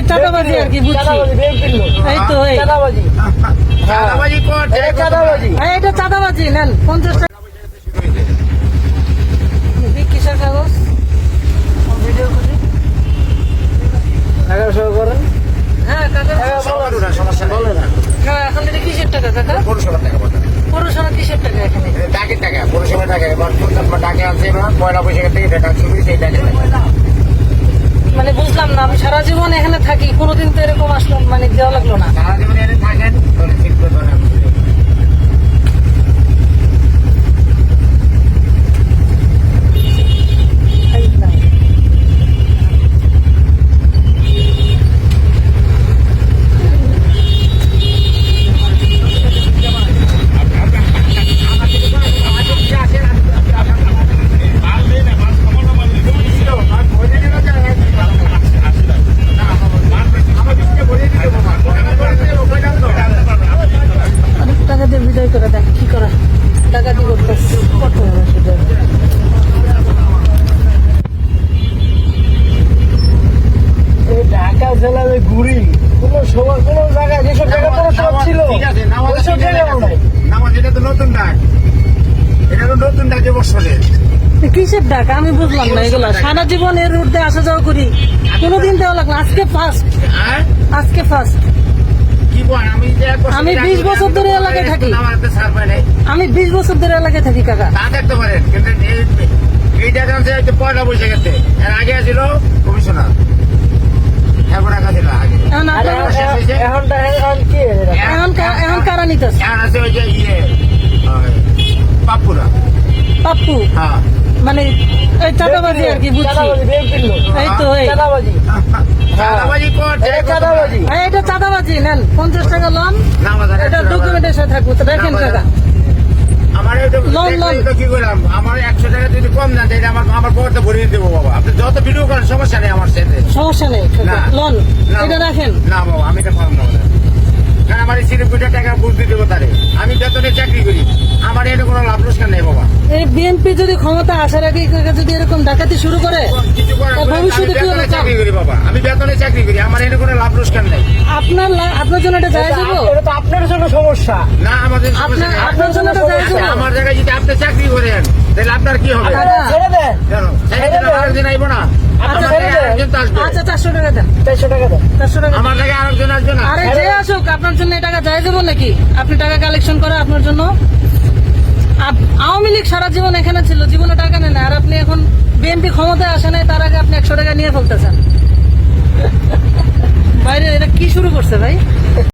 এই চাঁদাবাজি আর কি বুঝছি। এই তো এই চাঁদাবাজি। চাঁদাবাজি করছে, এটা চাঁদাবাজি। এই, এটা চাঁদাবাজি নেন পঞ্চাশ টাকা দেখি কিসের কাগজ ভিডিও করি এগারোশো করেন। হ্যাঁ কাকা হ্যাঁ, এখন এটা কিসের টাকা কাকা পৌরসভার টাকা। পৌরসভা কিসের টাকা এখানে ডাকের টাকা, পৌরসভার টাকা। এবার ডাকে এবার, পয়লা বৈশাখের থেকে টাকা শুরু ডাকের টাকা। মানে বুঝলাম না আমি সারা জীবন এখানে থাকি কোনোদিন তো এরকম আসলো মানে দেওয়া লাগল না। সারা জীবন এখানে থাকেন, ধরে ঠিক করে ধরে আপনি। এই না। অনেক টাকা দিয়ে বিদায় করে দেন কি করা টাকা দিয়ে করতেছে কত হবে সেটা? এই ঢাকা জেলার ওই ঘুরি কোন সময় কোন জায়গায় যেসব জায়গায় পৌরসভা ছিল নামাজ ওইসব ঠিক নাই। নামাজ, এটা তো নতুন ডাক। এটা তো নতুন ডাক এবছরের কিসের ডাক? আমি বুঝলাম না এগুলা। সারা জীবন এর রুট আসা যাওয়া করি। কোনোদিন দেওয়া লাগল আজকে ফার্স্ট হ্যাঁ? আজকে ফার্স্ট আমি যে এক বছর আমি ডাক 20 বছর ধরে এলাকায় থাকি। আমি বিশ বছর ধরে এলাকায় থাকি কাকা। তা দেখতে পারেন কিন্তু এই- এই টাকা পয়লা বৈশাখেতে এর আগে ছিল কমিশনার এখন টাকা দিল আগে এখন আর আপনার- শেষ এখন- হয়েছে? এখন এখন কি এটা? এখন কা- এখন কারা নিতেছে এখন আছে ওই যে ইয়ে ওই, পাপ্পুরা পাপ্পু। হ্যাঁ। মানে এই চাঁদাবাজি আর কি বুঝছি। এই তো এই। চাঁদাবাজি। চাঁদাবাজি করছে, এটা চাঁদাবাজি। এই, এটা চাঁদাবাজি নেন পঞ্চাশ টাকা লোন। এটা ডকুমেন্টের সাথে থাকব তো দেখেন টাকা যদি কম না দেয় আমার আমার পর তো ভরিয়ে দেবো বাবা। আপনি যত ভিডিও করেন সমস্যা নেই আমার সাথে। সমস্যা নেই। লোন এটা। রাখেন। না বাবা আমি এটা পারব না। এই বিএনপি যদি ক্ষমতা আসার আগে যদি এরকম ডাকাতি শুরু করে ভবিষ্যতে কি হবে? চাকরি করি বাবা। আমি বেতনে চাকরি করি আমার এটা কোনো লাভ লোকসান নেই। আপনার আপনার জন্য এটা যায় যাব এটা তো আপনার জন্য সমস্যা। না আমাদের আপনার আপনার জন্য এটা যায় যাব আমার জায়গায় যদি আপনি চাকরি করেন তাহলে আপনার কি হবে? ছেড়ে দেন। কেন? সেদিন আরেকজন আইবো না। আচ্ছা, ছেড়ে দেন। চারশো টাকা দেন। চারশো টাকা দেন। চারশো টাকা আমার জায়গায় আরেকজন আসবে না। আরে যে আসুক আপনার জন্য এই টাকা যায় যাব নাকি? আপনি টাকা কালেকশন করে আপনার জন্য? আওয়ামী লীগ সারা জীবন এখানে ছিল, জীবনে টাকা নেন আর আপনি এখন বিএনপি ক্ষমতায় আসে নাই, তার আগে আপনি একশো টাকা নিয়ে ফেলতেছেন। বাইরে এটা কি শুরু করছে ভাই?